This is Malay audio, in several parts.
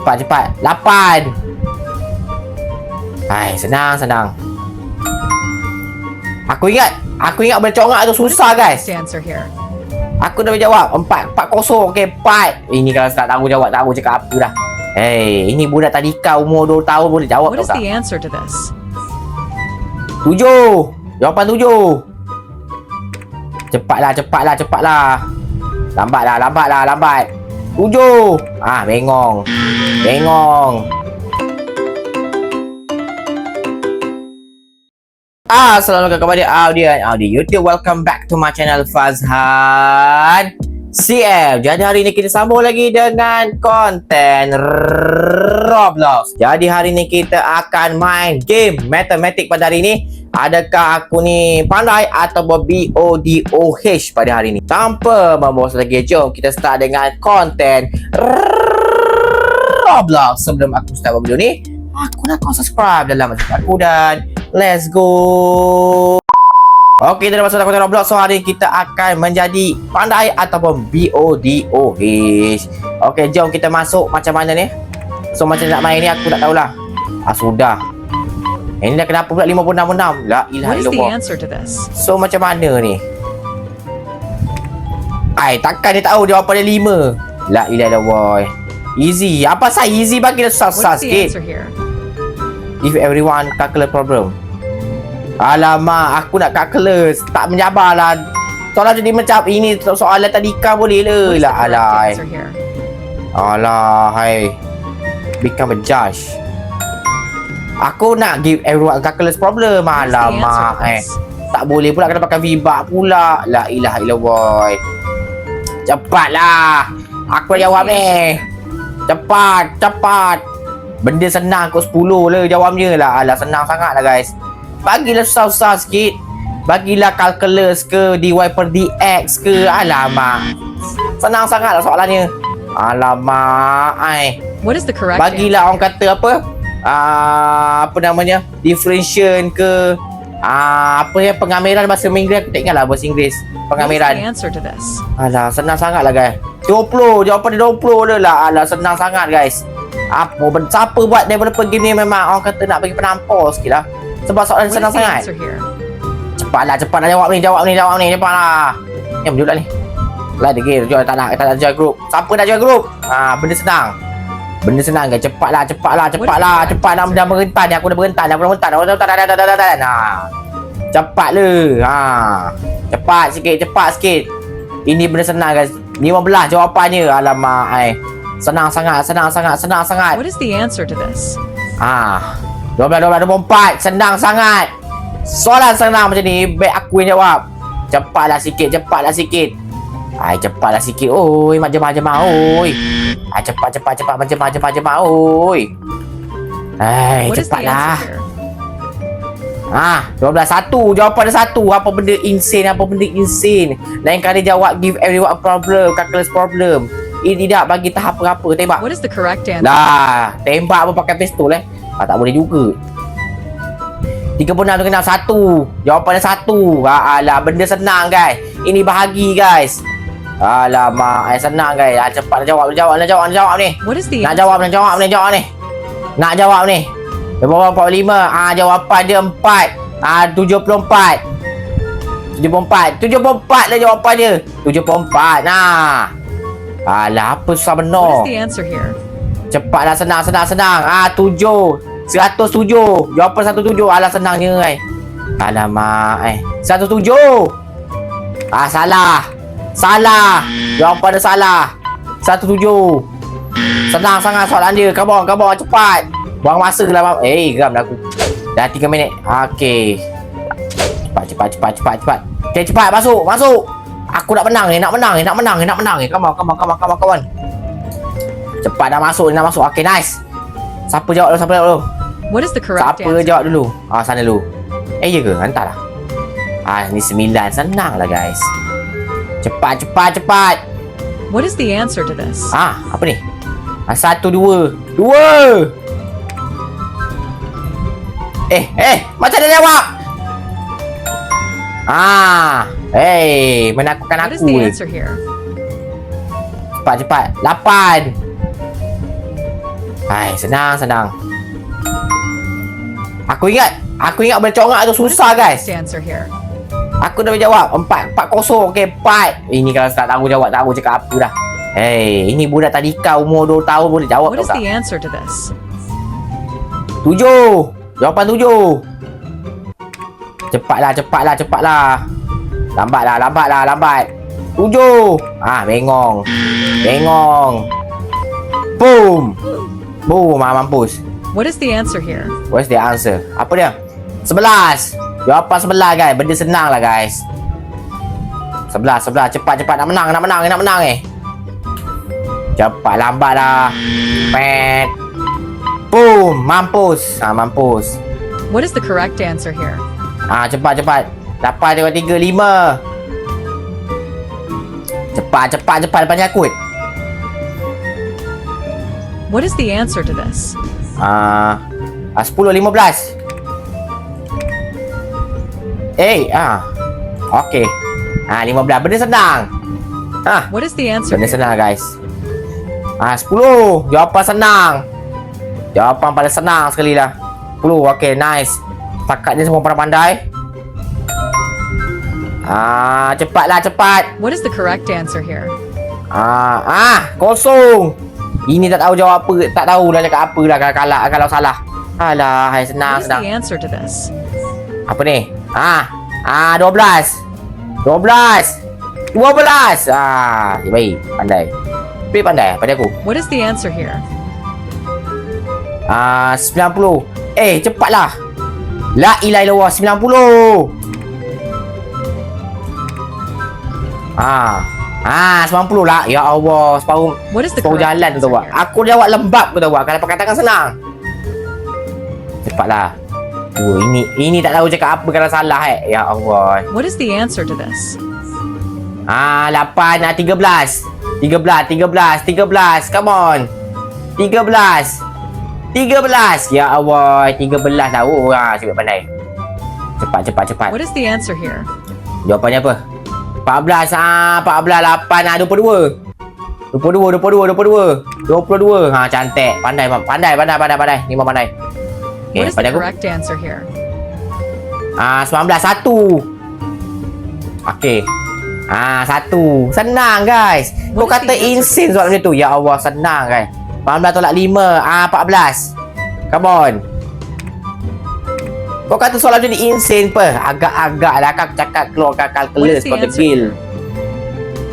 Cepat cepat. Lapan. Hai, senang senang. Aku ingat, aku ingat boleh congak tu susah guys. Aku dah jawab. Empat, empat kosong. Okey, empat. Ini kalau tak tahu jawab, tak tahu cakap apa dah. Hei, ini budak tadika umur 2 tahun boleh jawab What tau is tak? the answer to this? Tujuh. Jawapan tujuh. Cepatlah, cepatlah, cepatlah. Lambatlah, lambatlah, lambat. Tujuh. Ah, bengong. Bengong. Assalamualaikum kepada audiens Audi YouTube. Welcome back to my channel Fazhan CF. Jadi hari ini kita sambung lagi dengan konten Roblox. Jadi hari ini kita akan main game matematik pada hari ini. Adakah aku ni pandai atau B-O-D-O-H pada hari ini? Tanpa membawa lagi, jom kita start dengan konten Roblox. Sebelum aku start video ni, aku nak kau subscribe dalam channel aku dan let's go. Okey, dalam konten Roblox. So, hari kita akan menjadi pandai ataupun B-O-D-O-H. Okey, jom kita masuk macam mana ni. So, macam nak main ni aku tak tahulah. Ah, sudah. Ini dah kenapa pula 56-6? La ilaha What is illallah. So macam mana ni? Ai, takkan dia tahu jawapan dia 5. La ilaha illallah. Easy. Apa sah easy bagi dia susah-susah sikit. If everyone calculate problem. Alamak, aku nak calculate. Tak menyabarlah. Soalan jadi macam ini soalan tadika boleh What le. is the La correct alai. Alah, hai. Become a judge. Aku nak give everyone calculus problem. Alamak, eh. Tak boleh pula kena pakai vibak pula. La ilaha illallah. Cepatlah. Aku nak jawab ni. Cepat, cepat. Benda senang kau 10 lah jawabnya lah. Alah senang sangat lah guys. Bagilah susah-susah sikit. Bagilah calculus ke dy per dx ke. Alamak. Senang sangat lah soalannya. Alamak. Ai. What is the correct Bagilah orang kata apa? Ah, apa namanya? Differentiation ke ah, apa ya pengamiran bahasa Inggeris aku tak ingat lah bahasa Inggeris. Pengamiran. answer to this? Alah, senang sangat lah guys. 20, jawapan dia 20 je lah. Alah, senang sangat guys. Apa siapa buat developer game ni memang orang kata nak bagi penampar sikit lah. Sebab soalan What senang sangat. Cepatlah, cepatlah jawab ni, jawab ni, jawab ni, cepatlah. Yang berjulat ni. Lah dia join tak nak, tak nak join group. Siapa nak join group? Ha, benda senang. Benda senang guys. Cepatlah, cepatlah, cepatlah. Cepat answer? dah merentan ni. Aku dah merentan, aku dah merentan. Aku dah merentan. Dah, dah, dah, dah, dah, dah. Nah. Cepat le. Ha. Cepat sikit, cepat sikit. Ini benda senang guys. 15 jawapannya. Alamak, ai. Senang sangat, senang sangat, senang sangat. What is the answer to this? Ah, 12, 12, 24. Senang sangat. Soalan senang macam ni, baik aku yang jawab. Cepatlah sikit, cepatlah sikit. Ai, cepatlah sikit. Oi, macam-macam oi. Ai, cepat, cepat, cepat, macam-macam, macam oi. Ai, What is the cepatlah. Ah, 12 satu. Jawapan dia satu. Apa benda insane, apa benda insane. Lain kali jawab give everyone a problem, calculus problem. Ini tidak bagi tahap berapa, tembak. What is the correct answer? Lah, tembak apa pakai pistol eh? Ah, tak boleh juga. 36 tu kena satu. Jawapan dia satu. Ah, alah, benda senang guys. Ini bahagi guys. Alamak, eh, senang guys. Ah, cepat jawab, jawab, nak jawab, nak jawab ni. What is the Nak jawab, nak jawab, nak jawab ni. Nak jawab ni. Bawa 45. Ah, jawapan dia 4. Ah, 74. 74. 74 lah jawapan dia. 74. Nah. Alah, apa susah What benar. is the answer here? Cepatlah senang senang senang. Ah tujuh. Seratus tujuh. Jawapan satu tujuh. Alah senangnya kan. Alamak eh. Satu tujuh. Ah salah. Salah. Jawapan dia salah. Satu tujuh. Senang sangat soalan dia. Come on, come on. Cepat. Buang masa lah. Eh, geram dah aku. Dah tiga minit. Okey. Cepat, cepat, cepat, cepat, cepat. Okay, cepat. Masuk, masuk. Aku nak menang ni, nak menang ni, nak menang ni, nak menang ni. Come on, come on, come on, come on, come on. Cepat dah masuk, dah masuk. Okay, nice. Siapa jawab dulu, siapa jawab dulu? What is the correct Siapa answer? jawab dulu? Ah, sana dulu. Eh, ya ke? Hantar lah. Ah, ni sembilan. Senang lah, guys. Cepat, cepat, cepat. What is the answer to this? Ah, apa ni? Ah, satu, dua. Dua! Eh, eh, macam dia jawab? Ah, hey, menakutkan What is aku. the answer here? Cepat, cepat. Lapan. Hai, senang, senang. Aku ingat. Aku ingat benda congak tu susah guys. correct answer here? Aku dah jawab. Empat, empat kosong. Okey, empat. Ini kalau tak tahu jawab, tak tahu cakap apa dah. Hei, ini budak tadika umur 2 tahun boleh jawab What is tak? the answer to this? Tujuh. Jawapan tujuh. Cepatlah, cepatlah, cepatlah. Lambatlah, lambatlah, lambat. Tujuh. Ah, bengong. Bengong. Boom. Boom, ah, mampus. What is the answer here? What's the answer? Apa dia? Sebelas. Jawapan sebelas guys. Benda senang lah guys. Sebelas, sebelas. Cepat, cepat. Nak menang, nak menang, nak menang eh. Cepat, lambat lah. Pet. Boom. Mampus. Ah, mampus. What is the correct answer here? Ah, cepat, cepat. Lapan, dua, tiga, lima. Cepat, cepat, cepat. Depan Yakut. What is the answer to this? Ah, ah 10 15. Eh, ah. Okey. Ah 15 benda senang. Ah, What is the answer benda senang guys. Ah 10. Jawapan senang. Jawapan paling senang sekali lah. 10. Okey, nice. Takat ni semua pandai-pandai. Ah, cepatlah cepat. What is the correct answer here? Ah, ah, kosong. Ini tak tahu jawab apa, tak tahu dah cakap apa lah kalau kalah kalau salah. Alah, hai senang senang. the answer to this? Apa ni? Ah, ah 12. 12. 12. Ah, eh, baik, pandai. Tapi pandai pada aku. What is the answer here? Ah, 90. Eh, cepatlah. La ilaha illallah 90. Ah. Ah, 90 lah. Ya Allah, separuh correct jalan tu buat. Aku jawab lembab kau tahu buat. Kalau pakai tangan senang. Cepatlah. Oh, ini ini tak tahu cakap apa kalau salah eh. Ya Allah. What is the answer to this? Ah, 8 ah 13. 13, 13, 13. Come on. 13. 13. Ya Allah, 13 dah. Oh, ah, cepat pandai. Cepat, cepat, cepat. What is the answer here? Jawapannya apa? 14 ah 14 8 ah 22. 22 22 22. 22. Ha cantik. Pandai pandai pandai pandai pandai. Ni memang pandai. Okey, aku. correct answer here? Ah 19 1. Okey. Ah satu. Senang guys. Kau kata insane soalan macam tu. Ya Allah senang guys. 19 tolak 5. Ah 14. Come on. Kau kata soalan macam ni insane pe. Agak-agak lah kau cakap keluarkan calculus kau degil.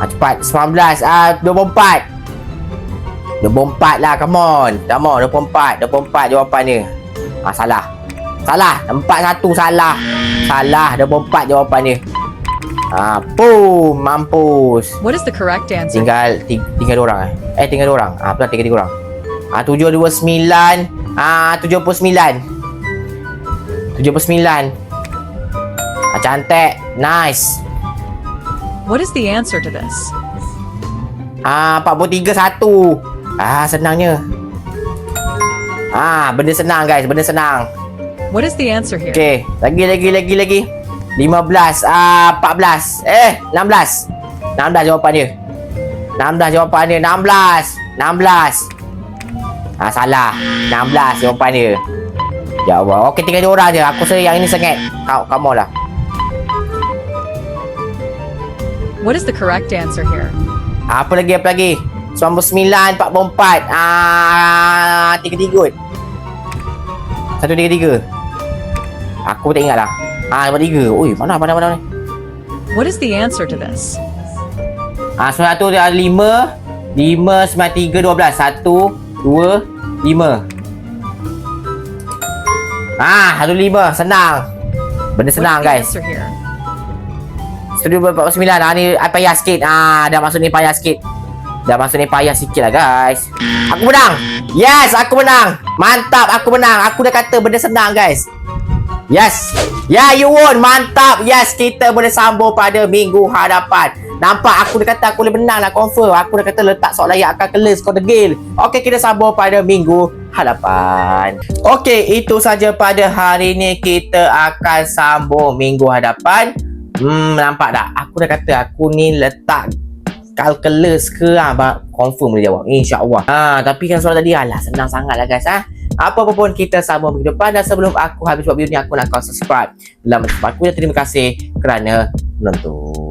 Ah cepat 19 ah 24. 24 lah come on. Come on 24. 24 jawapannya. Ah salah. Salah. 41 salah. Salah 24 jawapannya. Ah boom mampus. What is the correct answer? Tinggal ti- tinggal orang eh. Eh tinggal dua orang. Ah betul tinggal tiga orang. Ah 729 ah 79. 79. Ah cantik. Nice. What is the answer to this? Ah 43 1. Ah senangnya. Ah benda senang guys, benda senang. What is the answer here? Okey, lagi lagi lagi lagi. 15 ah 14. Eh 16. 16 jawapan dia. 16 jawapan dia. 16. 16. Ah salah. 16 jawapan dia. Ya Allah. Okey tinggal dua orang je. Aku rasa yang ini sengit. Kau kamu lah. What is the correct answer here? Apa lagi apa lagi? 99 44. Ah tiga tiga. Satu tiga tiga. Aku tak ingat lah. Ah nombor tiga. Ui mana mana mana ni? What is the answer to this? Ah, sembilan tu dia lima, lima sembilan tiga dua belas, satu, dua, lima. Ah, satu lima, senang. Benda senang guys. Studio berapa sembilan? Ah, ni ah, payah sikit. Ah, dah masuk ni payah sikit. Dah masuk ni payah sikit lah guys. Aku menang. Yes, aku menang. Mantap, aku menang. Aku dah kata benda senang guys. Yes. Yeah, you won. Mantap. Yes, kita boleh sambung pada minggu hadapan. Nampak aku dah kata aku boleh menang lah confirm. Aku dah kata letak soalan yang akan kelas kau degil. Okey, kita sambung pada minggu hadapan. Okey, itu saja pada hari ni. Kita akan sambung minggu hadapan. Hmm, nampak tak? Aku dah kata aku ni letak calculus ke ah ba- confirm dia jawab. Insyaallah. Ha tapi kan soalan tadi alah senang sangat lah guys ha apa pun kita sama minggu depan. Dan sebelum aku habis buat video ni aku nak kau subscribe. Dalam aku dan terima kasih kerana menonton